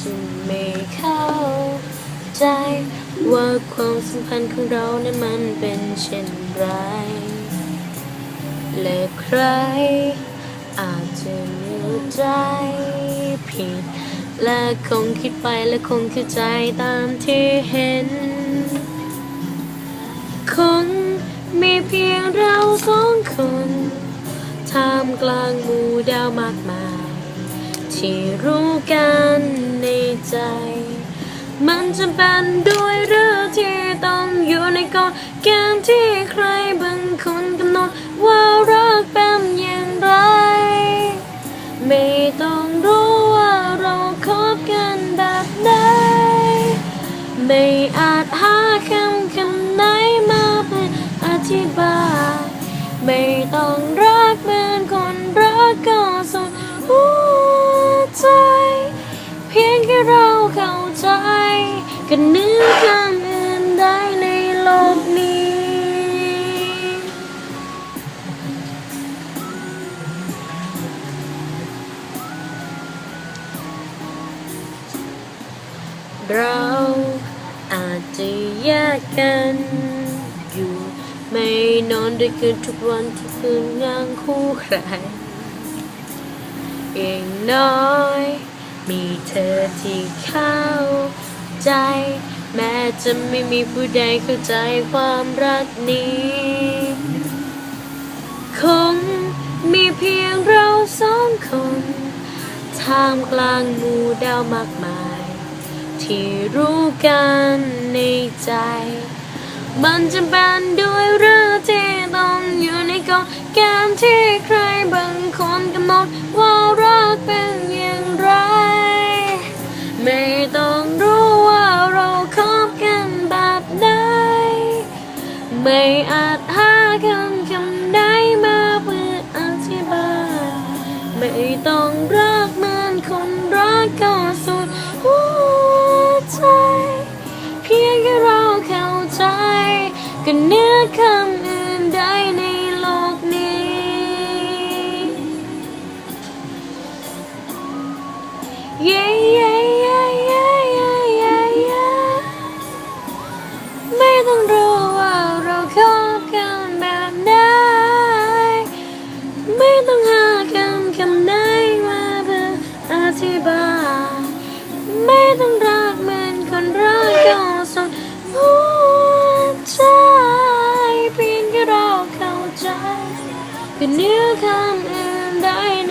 จะไม่เข้าใจว่าความสัมพันธ์ของเรานั้นมันเป็นเช่นไรและใคร อาจจะเข้ใจผิด และคงคิดไปและคงเข้าใจตามที่เห็น คนมีเพียงเราสองคนท่ามกลางหมู่ดาวมากมาย ที่รู้กัน ใจ มันจะเป็นด้วยเรื่องที่ต้องอยู่ในกฎเกณฑ์ที่ใครบางคนกำหนดว่ารักเป็นอย่างไร ไม่ต้องรู้ว่าเราคบกันแบบไหนไม่อาจหาคำคำไหนมาเป็นอธิบาย ไม่ต้องรักเหมือนคนรักก็สุดหัวใจ กันหนื้อคำอื่นได้ในโลกนี้ เราอาจจะแยกกัน อยู่ไม่นอนด้วยกันทุกวันทุกคืนงานคู่ใครเองน้อย มีเธอที่เข้า ใจ แม้จะไม่มีผู้ใดเข้าใจความรักนี้ คงมีเพียงเราสองคนท่ามกลางหมู่ดาวมากมาย ที่รู้กันในใจ มันจะเป็นด้วยเรื่องที่ต้องอยู่ในกฎเกณฑ์ที่ใครบางคนกำหนดว่ารักเป็น ไม่อาจหาคำจำได้มาเพื่ออธิบาย ไม่ต้องรักเหมือนคนรักก็สุดหัวใจ เพียงแค่เราเข้าใจกันเนื้อคำอื่นใดในโลกนี้ yeah. the new come and I